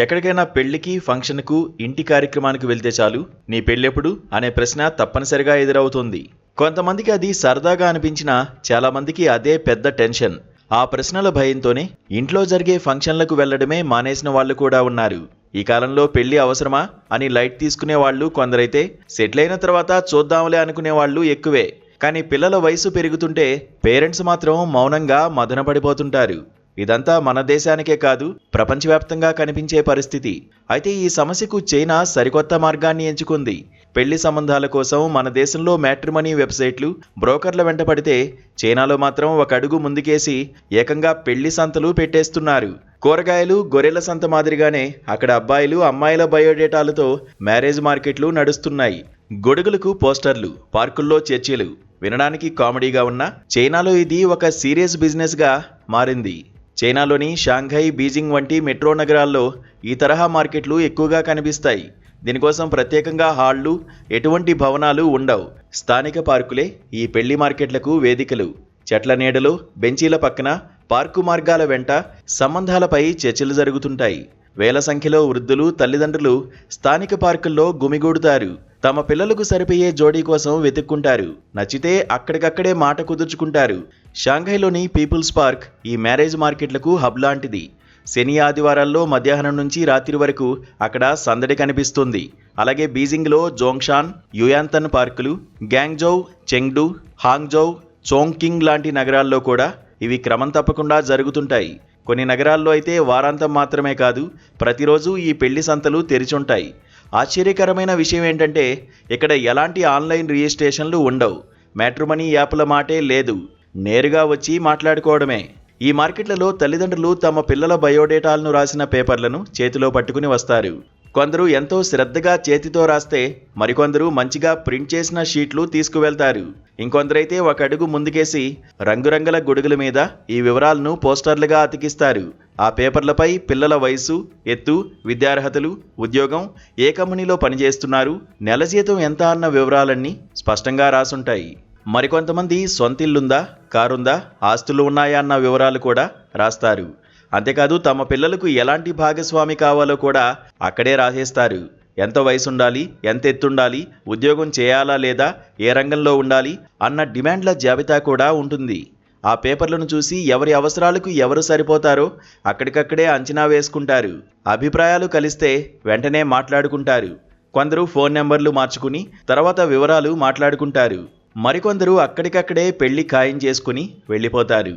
ఎక్కడికైనా పెళ్ళికి ఫంక్షన్కు ఇంటి కార్యక్రమానికి వెళ్తే చాలు. నీ పెళ్ళెప్పుడు? అనే ప్రశ్న తప్పనిసరిగా ఎదురవుతుంది. కొంతమందికి అది సరదాగా అనిపించినా చాలామందికి అదే పెద్ద టెన్షన్. ఆ ప్రశ్నల భయంతోనే ఇంట్లో జరిగే ఫంక్షన్లకు వెళ్ళడమే మానేసిన వాళ్ళు కూడా ఉన్నారు. ఈ కాలంలో పెళ్ళి అవసరమా? అని లైట్ తీసుకునే వాళ్ళు కొందరైతే సెటిల్ అయిన తర్వాత చూద్దాంలే అనుకునే వాళ్ళు ఎక్కువే. కానీ పిల్లల వయసు పెరుగుతుంటే పేరెంట్స్ మాత్రం మౌనంగా మదనపడిపోతుంటారు. ఇదంతా మన దేశానికే కాదు ప్రపంచవ్యాప్తంగా కనిపించే పరిస్థితి. అయితే ఈ సమస్యకు చైనా సరికొత్త మార్గాన్ని ఎంచుకుంది. పెళ్ళి సంబంధాల కోసం మన దేశంలో మ్యాట్రిమనీ వెబ్సైట్లు బ్రోకర్ల వెంట పడితే చైనాలో మాత్రం ఒక అడుగు ముందుకేసి ఏకంగా పెళ్ళి సంతలు పెట్టేస్తున్నారు. కూరగాయలు గొర్రెల సంత మాదిరిగానే అక్కడ అబ్బాయిలు అమ్మాయిల బయోడేటాలతో మ్యారేజ్ మార్కెట్లు నడుస్తున్నాయి. గొడుగులకు పోస్టర్లు పార్కుల్లో చర్చీలు. వినడానికి కామెడీగా ఉన్న చైనాలో ఇది ఒక సీరియస్ బిజినెస్గా మారింది. చైనాలోని షాంఘై బీజింగ్ వంటి మెట్రో నగరాల్లో ఈ తరహా మార్కెట్లు ఎక్కువగా కనిపిస్తాయి. దీనికోసం ప్రత్యేకంగా హాళ్ళు ఎటువంటి భవనాలు ఉండవు. స్థానిక పార్కులే ఈ పెళ్ళి మార్కెట్లకు వేదికలు. చెట్ల నీడలో బెంచీల పక్కన పార్కు మార్గాల వెంట సంబంధాలపై చర్చలు జరుగుతుంటాయి. వేల సంఖ్యలో వృద్ధులు తల్లిదండ్రులు స్థానిక పార్కుల్లో గుమిగూడుతారు. తమ పిల్లలకు సరిపోయే జోడీ కోసం వెతుక్కుంటారు. నచ్చితే అక్కడికక్కడే మాట కుదుర్చుకుంటారు. షాంఘైలోని పీపుల్స్ పార్క్ ఈ మ్యారేజ్ మార్కెట్లకు హబ్ లాంటిది. శని ఆదివారాల్లో మధ్యాహ్నం నుంచి రాత్రి వరకు అక్కడ సందడి కనిపిస్తుంది. అలాగే బీజింగ్లో జోంగ్షాన్ యుయాంతన్ పార్కులు గ్యాంగ్జౌ చెంగ్డు హాంగ్జౌ చోంగ్కింగ్ లాంటి నగరాల్లో కూడా ఇవి క్రమం తప్పకుండా జరుగుతుంటాయి. కొన్ని నగరాల్లో అయితే వారాంతం మాత్రమే కాదు ప్రతిరోజు ఈ పెళ్ళి సంతలు తెరిచుంటాయి. ఆశ్చర్యకరమైన విషయం ఏంటంటే ఇక్కడ ఎలాంటి ఆన్లైన్ రిజిస్ట్రేషన్లు ఉండవు. మ్యాట్రిమనీ యాప్ల మాటే లేదు. నేరుగా వచ్చి మాట్లాడుకోవడమే. ఈ మార్కెట్లలో తల్లిదండ్రులు తమ పిల్లల బయోడేటాలను రాసిన పేపర్లను చేతిలో పట్టుకుని వస్తారు. కొందరు ఎంతో శ్రద్ధగా చేతితో రాస్తే మరికొందరు మంచిగా ప్రింట్ చేసిన షీట్లు తీసుకువెళ్తారు. ఇంకొందరైతే ఒక అడుగు ముందుకేసి రంగురంగుల గొడుగుల మీద ఈ వివరాలను పోస్టర్లుగా అతికిస్తారు. ఆ పేపర్లపై పిల్లల వయసు ఎత్తు విద్యార్హతలు ఉద్యోగం ఏ కంపెనీలో పనిచేస్తున్నారు నెల జీతం ఎంత అన్న వివరాలన్నీ స్పష్టంగా రాసుంటాయి. మరికొంతమంది సొంతిల్లుందా కారుందా ఆస్తులు ఉన్నాయా అన్న వివరాలు కూడా రాస్తారు. అంతేకాదు తమ పిల్లలకు ఎలాంటి భాగస్వామి కావాలో కూడా అక్కడే రాసేస్తారు. ఎంత వయసుండాలి ఎంత ఎత్తుండాలి ఉద్యోగం చేయాలా లేదా ఏ రంగంలో ఉండాలి అన్న డిమాండ్ల జాబితా కూడా ఉంటుంది. ఆ పేపర్లను చూసి ఎవరి అవసరాలకు ఎవరు సరిపోతారో అక్కడికక్కడే అంచనా వేసుకుంటారు. అభిప్రాయాలు కలిస్తే వెంటనే మాట్లాడుకుంటారు. కొందరు ఫోన్ నెంబర్లు మార్చుకుని తర్వాత వివరాలు మాట్లాడుకుంటారు. మరికొందరు అక్కడికక్కడే పెళ్ళి ఖాయం చేసుకుని వెళ్ళిపోతారు.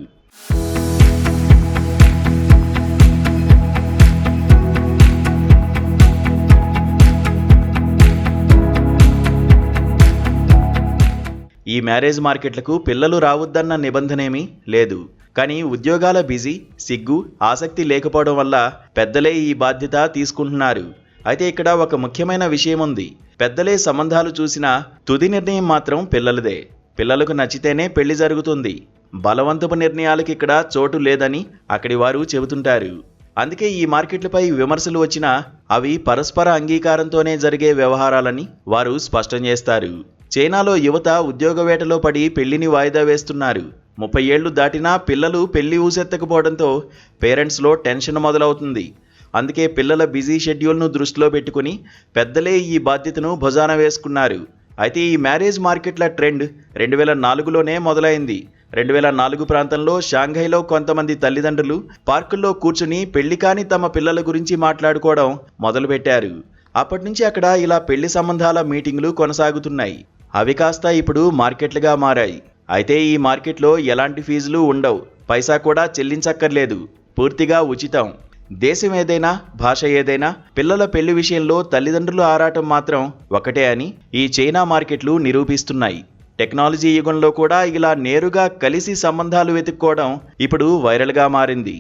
ఈ మ్యారేజ్ మార్కెట్లకు పిల్లలు రావద్దన్న నిబంధనేమీ లేదు. కానీ ఉద్యోగాల బిజీ సిగ్గు ఆసక్తి లేకపోవడం వల్ల పెద్దలే ఈ బాధ్యత తీసుకుంటున్నారు. అయితే ఇక్కడ ఒక ముఖ్యమైన విషయం ఉంది పెద్దలే సంబంధాలు చూసిన తుది నిర్ణయం మాత్రం పిల్లలదే. పిల్లలకు నచ్చితేనే పెళ్ళి జరుగుతుంది. బలవంతపు నిర్ణయాలకు ఇక్కడ చోటు లేదని అక్కడి వారు చెబుతుంటారు. అందుకే ఈ మార్కెట్లపై విమర్శలు వచ్చినా అవి పరస్పర అంగీకారంతోనే జరిగే వ్యవహారాలని వారు స్పష్టం చేస్తారు. చైనాలో యువత ఉద్యోగ వేటలో పడి పెళ్ళిని వాయిదా వేస్తున్నారు. ముప్పై ఏళ్ళు దాటినా పిల్లలు పెళ్ళి ఊసెత్తకపోవడంతో పేరెంట్స్లో టెన్షన్ మొదలవుతుంది. అందుకే పిల్లల బిజీ షెడ్యూల్ను దృష్టిలో పెట్టుకుని పెద్దలే ఈ బాధ్యతను భుజాన వేసుకున్నారు. అయితే ఈ మ్యారేజ్ మార్కెట్ల ట్రెండ్ రెండు వేల నాలుగులోనే మొదలైంది. రెండు వేల నాలుగు ప్రాంతంలో షాంఘైలో కొంతమంది తల్లిదండ్రులు పార్కుల్లో కూర్చుని పెళ్ళి కాని తమ పిల్లల గురించి మాట్లాడుకోవడం మొదలుపెట్టారు. అప్పటి నుంచి అక్కడ ఇలా పెళ్ళి సంబంధాల మీటింగులు కొనసాగుతున్నాయి. అవి కాస్త ఇప్పుడు మార్కెట్లుగా మారాయి. అయితే ఈ మార్కెట్లో ఎలాంటి ఫీజులు ఉండవు. పైసా కూడా చెల్లించక్కర్లేదు. పూర్తిగా ఉచితం. దేశం ఏదైనా భాష ఏదైనా పిల్లల పెళ్ళి విషయంలో తల్లిదండ్రుల ఆరాటం మాత్రం ఒకటే అని ఈ చైనా మార్కెట్లు నిరూపిస్తున్నాయి. టెక్నాలజీ యుగంలో కూడా ఇలా నేరుగా కలిసి సంబంధాలు వెతుక్కోవడం ఇప్పుడు వైరల్గా మారింది.